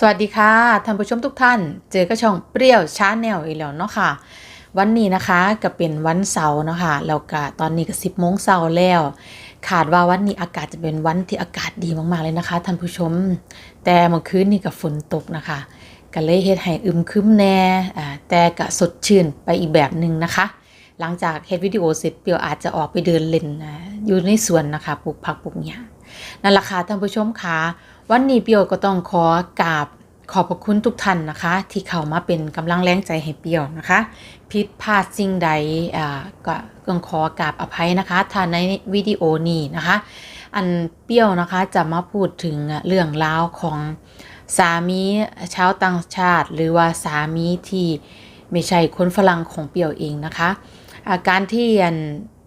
สวัสดีค่ะท่านผู้ชมทุกท่าน เจอกับช่องเปรี้ยวชาแนลอีกแล้วเนาะค่ะ วันนี้นะคะก็เป็นวันเสาร์เนาะค่ะแล้วก็ตอนนี้ก็10โมงเช้าแล้วขาดว่าวันนี้อากาศจะเป็นวันที่อากาศดีมากๆเลยนะคะท่านผู้ชม แต่เมื่อคืนนี้ก็ฝนตกนะคะก็เลยเฮ็ดให้อึมครึมแน่แต่ก็สดชื่นไปอีกแบบหนึ่งนะคะ หลังจากเฮ็ดวิดีโอเสร็จเปียวอาจจะออกไปเดินเล่นอ่าอยู่ในสวนนะคะปลูกผักปลูกหญ้า นั่นแหละค่ะท่านผู้ชมคะวันนี้เปียวก็ต้องขอกราบขอบพระคุณทุกท่านนะคะ ที่เข้ามาเป็นกำลังแรงใจให้เปียวนะคะผิดพลาดสิ่งใดอ่าก็ต้องขอกราบอภัยนะคะถ้าในวิดีโอนี้นะคะ อันเปียวนะคะจะมาพูดถึงเรื่องราวของสามีชาวต่างชาติ หรือว่าสามีที่ไม่ใช่คนฝรั่งของเปียวเองนะคะอาการที่อัน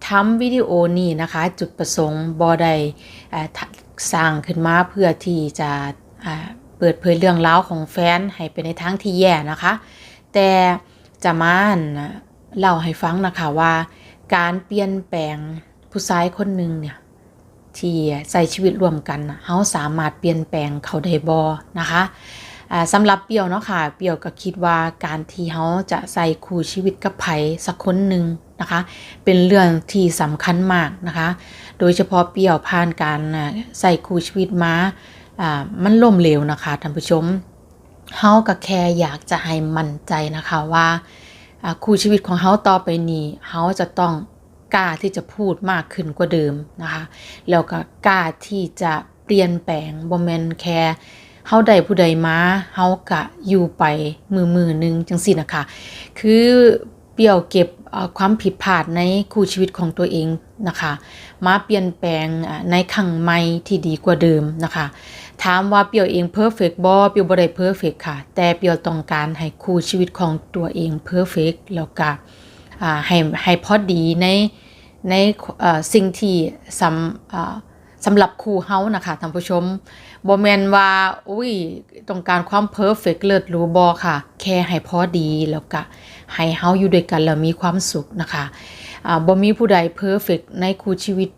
ทำวิดีโอนี้นะคะ จุดประสงค์บอได้อ่า สร้างขึ้นมาเพื่อที่จะเปิดเผยเรื่องราวของแฟนให้ไปในทางที่แย่นะคะ แต่จะมานเล่าให้ฟังนะคะว่า การเปลี่ยนแปลงผู้ชายคนหนึ่งเนี่ยที่ใส่ชีวิตร่วมกันเฮาสามารถเปลี่ยนแปลงเขาได้บ่นะคะอ่าสำหรับเปียวเนาะค่ะเปียวก็คิดว่าการที่เฮาจะใส่คู่ชีวิตกับไผสักคนหนึ่ง นะคะ เป็นเรื่องที่สำคัญมากนะคะ โดยเฉพาะเปียวผ่านการใส่คู่ชีวิตมาอ่ามันล่มเหลวนะคะท่านผู้ชมเฮาก็แค่อยากจะให้มั่นใจนะคะว่าคู่ชีวิตของเฮาต่อไปนี้เฮาจะต้องกล้าที่จะพูดมากขึ้นกว่าเดิมนะคะแล้วก็กล้าที่จะเปลี่ยนแปลงบ่แมนแค่เฮาได้ผู้ใดมาเฮาก็อยู่ไปมือมือหนึงจังซี่นะคะ คือเปรียวเก็บ ความผิดพลาดในคู่ชีวิตของตัวเองนะคะ มาเปลี่ยนแปลงในขั้งใหม่ที่ดีกว่าเดิมนะคะ ถามว่าเปียวเองเพอร์เฟกบ่เปียวบ่ได้เพอร์เฟกค่ะ แต่เปียวต้องการให้คู่ชีวิตของตัวเองเพอร์เฟกแล้วก็ให้ให้พอดีในในสิ่งที่สำ สำหรับครูเฮานะคะท่านผู้ชมบ่แมนว่าอุ้ยต้องการความเพอร์เฟกต์เลิศหรูบ่ค่ะ แค่ให้พอดีแล้วก็ให้เฮาอยู่ด้วยกันแล้วมีความสุขนะคะอ่าบ่มีผู้ใดเพอร์เฟกต์ในคู่ชีวิต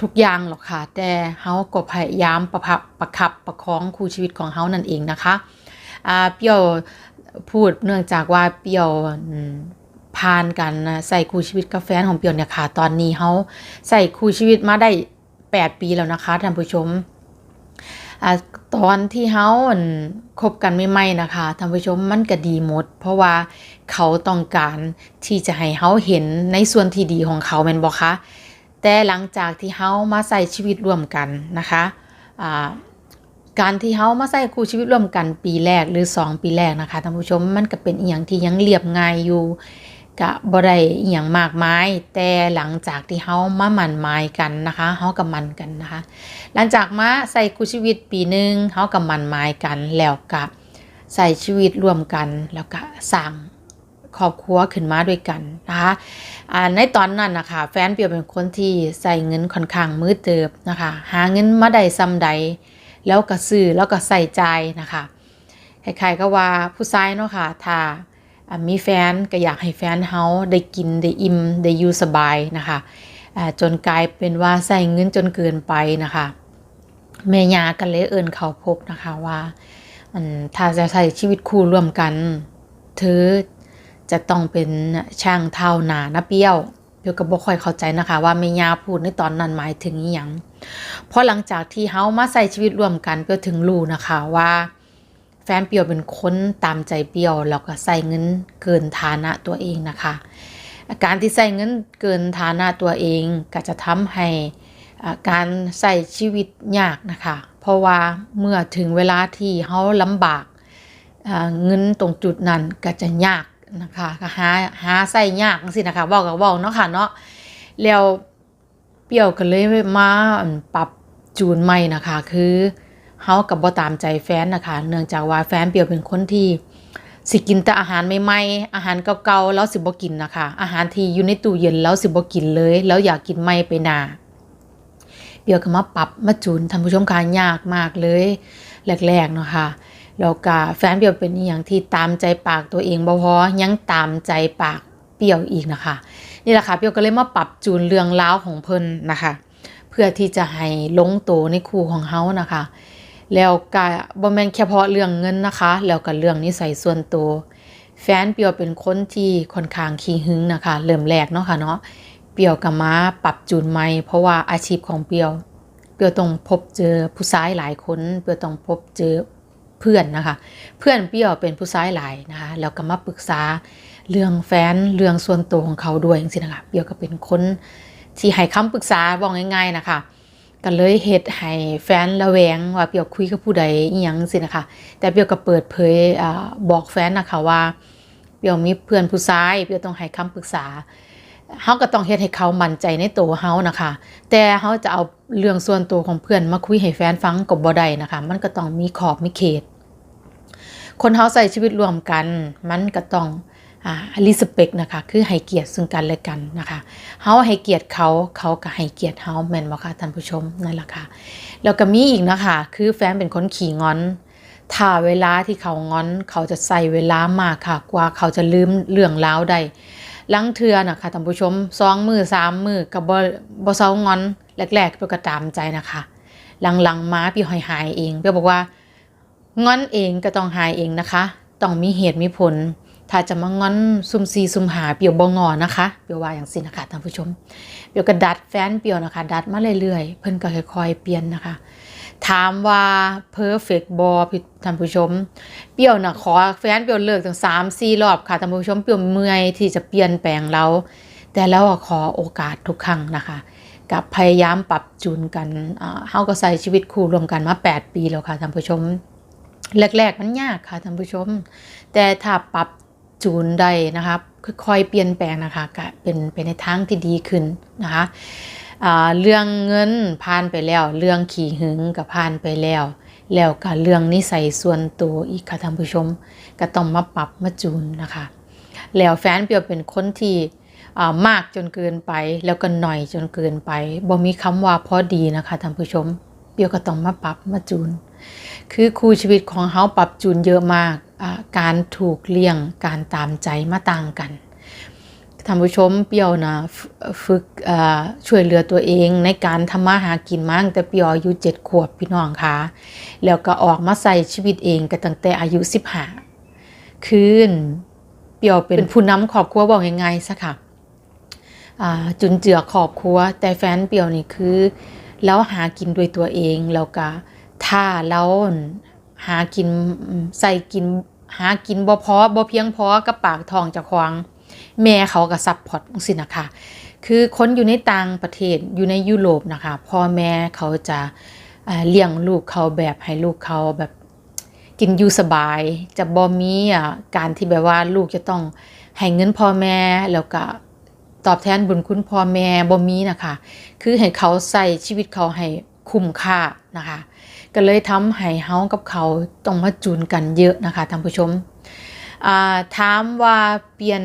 ทุกอย่างหรอกค่ะ แต่เฮาก็พยายามประพับประคับประคองคู่ชีวิตของเฮานั่นเองนะคะอ่าเปียวพูดเนื่องจากว่าเปียว ผ่านกันนะใส่คู่ชีวิตกับแฟนของเปียวเนี่ยค่ะ ตอนนี้เขาใส่คู่ชีวิตมาได้ 8 ปีแล้วนะคะท่านผู้ชมอตอนที่เขาคบกันใหม่นะคะท่านผู้ชมมันก็ดีหมด เพราะว่าเขาต้องการที่จะให้เขาเห็นในส่วนที่ดีของเขาแม่นบ่คะแต่หลังจากที่เขามาใส่ชีวิตร่วมกันนะคะการที่เฮามาใส่คู่ชีวิตร่วมกันปีแรกหรือ 2 ปีแรกนะคะท่านผู้ชมมันก็เป็นอีหยังที่ยังเรียบง่ายอยู่ กะบ่ได้อีหยังมากมายแต่หลังจากที่เฮามาหมั่นหมายกันนะคะเฮาก็หมั่นกันนะคะ หลังจากมาใส่คู่ชีวิตปีหนึ่งเฮาก็หมั่นหมายกันแล้วก็ใส่ชีวิตร่วมกันแล้วก็สร้างครอบครัวขึ้นมาด้วยกันนะคะในตอนนั้นนะคะแฟนเปียวเป็นคนที่ใส่เงินค่อนข้างมือเติบนะคะ หาเงินมาได้ซ้ำใด แล้วก็ซื้อแล้วก็ใส่ใจนะคะใคล้ายๆก็ว่าผู้ชายเนาะค่ะถ้า มีแฟนก็อยากให้แฟนเฮาได้กินได้อิ่มได้อยู่สบายนะคะจนกลายเป็นว่าใส่เงินจนเกินไปนะคะแม่ยากันเลยเอินเขาพบนะคะว่าถ้าจะใช้ชีวิตคู่ร่วมกันเธอจะต้องเป็นช่างเท่าหนานะเปรี้ยวเดี๋ยวก็บ่ค่อยเข้าใจนะคะ ว่าแม่ยาพูดในตอนนั้นหมายถึงอหยังเพราะหลังจากที่เฮามาใส่ชีวิตร่วมกันเปียวถึงรู้นะคะว่า แฟนเปียวเป็นคนตามใจเปียวแล้วก็ใส่เงินเกินฐานะตัวเองนะคะการที่ใส่เงินเกินฐานะตัวเองก็จะทำให้การใส่ชีวิตยากนะคะ เพราะว่าเมื่อถึงเวลาที่เฮาลำบากเงินตรงจุดนั้นก็จะยากนะคะก็หาหาใส่ยากจังซี่นะคะว้าก็เว้าเนาะค่ะเนาะแล้วเปียวก็เลยมาปรับจูนใหม่นะคะคือ เฮากับบ่ตามใจแฟนนะคะเนื่องจากว่าแฟนเปียวเป็นคนที่สิกินแต่อาหารใหม่ๆ อาหารเก่าๆแล้วสิบ่กินนะคะ อาหารที่อยู่ในตู้เย็นแล้วสิบ่กินเลย แล้วอยากกินใหม่ไปนาเปียวก็มาปรับมาจูนท่านผู้ชมคะยากมากเลยแรกๆเนาะค่ะแล้วก็แฟนเปียวเป็นอย่างที่ตามใจปากตัวเองบ่พอยังตามใจปากเปียวอีกนะคะนี่แหละค่ะเปียวก็เลยมาปรับจูนเรื่องราวของเพิ่นนะคะ เพื่อที่จะให้ลงโตในคู่ของเฮานะคะ แล้วก็บ่แม่นแค่เพาะเรื่องเงินนะคะ แล้วก็เรื่องนิสัยส่วนตัว แฟนเปียวเป็นคนที่ค่อนข้างขี้หึงนะคะ เริ่มแรกเนาะค่ะเนาะ เปียวกับมาปรับจูนใหม่เพราะว่าอาชีพของเปียว เปียวต้องพบเจอผู้ชายหลายคน เปียวต้องพบเจอเพื่อนนะคะ เพื่อนเปียวเป็นผู้ชายหลายนะคะ แล้วก็มาปรึกษาเรื่องแฟนเรื่องส่วนตัวของเขาด้วยจริงๆนะคะ เปียวก็เป็นคนที่ให้คำปรึกษาบอกง่ายๆนะคะ ก็เลยเฮ็ดให้แฟนระแวงว่าเปียวคุยกับผู้ใดอีหยังสินะคะ แต่เปียวก็เปิดเผยอบอกแฟนนะคะว่าเปียวมีเพื่อนผู้ชายเปียวต้องให้คำปรึกษาเฮาก็ต้องเฮ็ดให้เขามั่นใจในตัวเฮานะคะ แต่เฮาจะเอาเรื่องส่วนตัวของเพื่อนมาคุยให้แฟนฟังก็บ่ได้นะคะ มันก็ต้องมีขอบมีเขต คนเฮาใช้ชีวิตร่วมกัน มันก็ต้อง อ่า respect นะคะคือให้เกียรติซึ่งกันและกันนะคะเฮาให้เกียรติเขาเขาก็ให้เกียรติเฮาแม่นบ่คะท่านผู้ชมนั่นแหละค่ะแล้วก็มีอีกนะคะคือแฟนเป็นคนขี้งอนถ้าเวลาที่เขางอน เขาจะใส่เวลามากค่ะ กว่าเขาจะลืมเรื่องราวได้ลังเทือนะคะท่านผู้ชมสองมือสามมือกับบ่บ่เซางอนแรกๆเปียก็ตามใจนะคะหลังๆมาพี่หอยหายเองเปียบอกว่างอนเองก็ต้องหายเองนะคะ ต้องมีเหตุมีผล ถ้าจะมางอนซุ่มซีซุ่มหาเปียวบ่งอนะคะเปียวว่าอย่างสินะคะท่านผู้ชมเปียวก็ดัดแฟนเปียวนะคะ ดัดมาเรื่อยๆ เพิ่นก็ค่อยๆเปลี่ยนนะคะ ถามว่า perfect บอพี่ท่านผู้ชม เปียวนะขอแฟนเปียวเลิกถึง3 4รอบค่ะท่านผู้ชมเปียวเมื่อยที่จะเปลี่ยนแปลงเราแต่แล้วขอโอกาสทุกครั้งนะคะกับพยายามปรับจูนกันอ่าเฮาก็ใส่ชีวิตคู่รวมกันมา 8 ปีแล้วค่ะท่านผู้ชม แรกๆมันยากค่ะท่านผู้ชม แต่ถ้าปรับ จูนได้นะคะค่อยๆเปลี่ยนแปลงนะคะก็เป็นไปในทางที่ดีขึ้นนะคะเรื่องเงินผ่านไปแล้ว เรื่องขี่หึงก็ผ่านไปแล้ว แล้วก็เรื่องนิสัยส่วนตัวอีกค่ะท่านผู้ชม ก็ต้องมาปรับมาจูนนะคะ แล้วแฟนเปียวเป็นคนที่มากจนเกินไป แล้วก็หน่อยจนเกินไปบ่มีคำว่าพอดีนะคะท่านผู้ชม เปียวก็ต้องมาปรับมาจูน คือคู่ชีวิตของเฮาปรับจูนเยอะมาก การถูกเลี้ยงการตามใจมาต่างกันท่านผู้ชมเปรียวนะฟฝึกเอ่อช่วยเหลือตัวเองในการทำมาหากินมาตั้งแต่เปรียวอายุเจ็ดขวบพี่น้องค่ะแล้วก็ออกมาใส่ชีวิตเองก็ตั้งแต่อายุสิบห้าคืนเปรียวเป็นผู้นำครอบครัวบอกยังไงซะค่ะอ่าจุนเจือครอบครัว แต่แฟนเปรียวนี่คือ แล้วหากินด้วยตัวเองแล้วก็ถ้าเราหากินใส่กิน หากินบ่พอบ่เพียงพอกับปากทองจ้าของแม่เขาก็ซัพพอร์ตสินะคะคือคนอยู่ในต่างประเทศอยู่ในยุโรปนะคะพ่อแม่เขาจะเอ่อเลี้ยงลูกเขาแบบให้ลูกเขาแบบกินอยู่สบาย จะบ่มีอะการที่แบบว่าลูกจะต้องให้เงินพ่อแม่แล้วก็ตอบแทนบุญคุณพ่อแม่บ่มีนะคะ คือให้เขาใส่ชีวิตเขาให้คุ้มค่านะคะ ก็เลยทำให้เฮากับเขาต้องมาจูนกันเยอะนะคะท่านผู้ชมถามว่าเปลี่ยน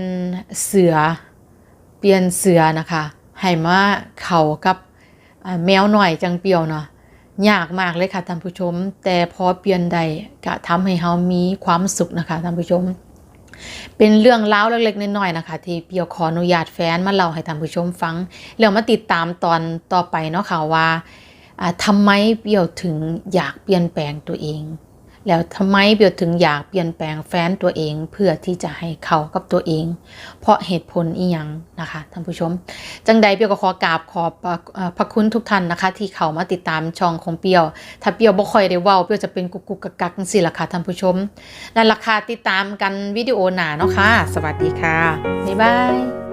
เสือเปลี่ยนเสือนะคะให้มาเขากับแมวหน่อยจังเปียวเนาะยากมากเลยค่ะท่านผู้ชม แต่พอเปลี่ยนใดก็ทำให้เฮามีความสุขนะคะท่านผู้ชม เป็นเรื่องเล่าเล็กๆน้อยๆนะคะ ที่เปียวขออนุญาตแฟนมาเล่าให้ท่านผู้ชมฟังแล้วมาติดตามตอนต่อไปเนาะค่ะว่า ทำไมเปียวถึงอยากเปลี่ยนแปลงตัวเอง แล้วทำไมเบียวถึงอยากเปลี่ยนแปลงแฟนตัวเอง เพื่อที่จะให้เขากับตัวเอง เพราะเหตุผลอีหยังนะคะท่านผู้ชม จังใดเปียวก็ขอกราบขอบพระคุณทุกท่านนะคะ ที่เขามาติดตามช่องของเปียว ถ้าเปียวบ่ค่อยได้เว้าเปียวจะเป็นกุกกุกกักกักจังซี่ล่ะค่ะท่านผู้ชมนั่นล่ะค่ะติดตามกันวิดีโอหนาเนาะค่ะสวัสดีค่ะบ๊ายบาย